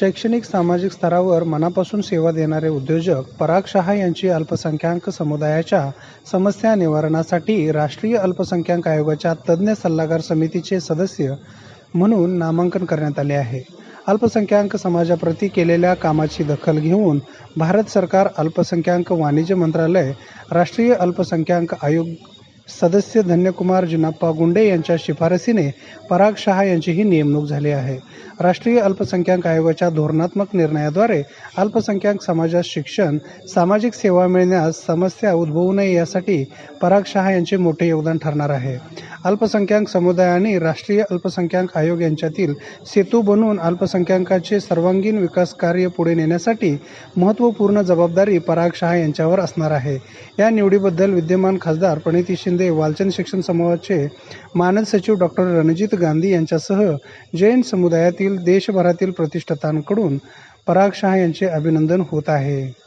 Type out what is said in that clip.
शैक्षणिक सामाजिक स्तरावर मनापासून सेवा देणारे उद्योजक पराग शहा यांची अल्पसंख्याक समुदायाच्या समस्या निवारणासाठी राष्ट्रीय अल्पसंख्याक आयोगाच्या तज्ज्ञ सल्लागार समितीचे सदस्य म्हणून नामांकन करण्यात आले आहे. अल्पसंख्याक समाजाप्रती केलेल्या कामाची दखल घेऊन भारत सरकार अल्पसंख्याक वाणिज्य मंत्रालय राष्ट्रीय अल्पसंख्याक आयोग सदस्य धन्यकुमार जिनाप्पा गुंडे यांच्या शिफारसीने पराग शहा यांची ही नेमणूक झाली आहे. राष्ट्रीय अल्पसंख्याक आयोगाच्या धोरणात्मक निर्णयाद्वारे अल्पसंख्याक समाजात शिक्षण सामाजिक सेवा मिळण्यास समस्या उद्भवू नये यासाठी पराग शहा यांचे मोठे योगदान ठरणार आहे. अल्पसंख्याक समुदाय आणि राष्ट्रीय अल्पसंख्याक आयोग यांच्यातील सेतू बनून अल्पसंख्याकांचे सर्वांगीण विकास कार्य पुढे नेण्यासाठी महत्त्वपूर्ण जबाबदारी पराग शहा यांच्यावर असणार आहे. या निवडीबद्दल विद्यमान खासदार प्रणिती शिंदे वालचंद शिक्षण समूहाचे मानद सचिव डॉक्टर रणजित गांधी यांच्यासह जैन समुदायातील देशभरातील प्रतिष्ठातांकडून पराग शहा यांचे अभिनंदन होत आहे.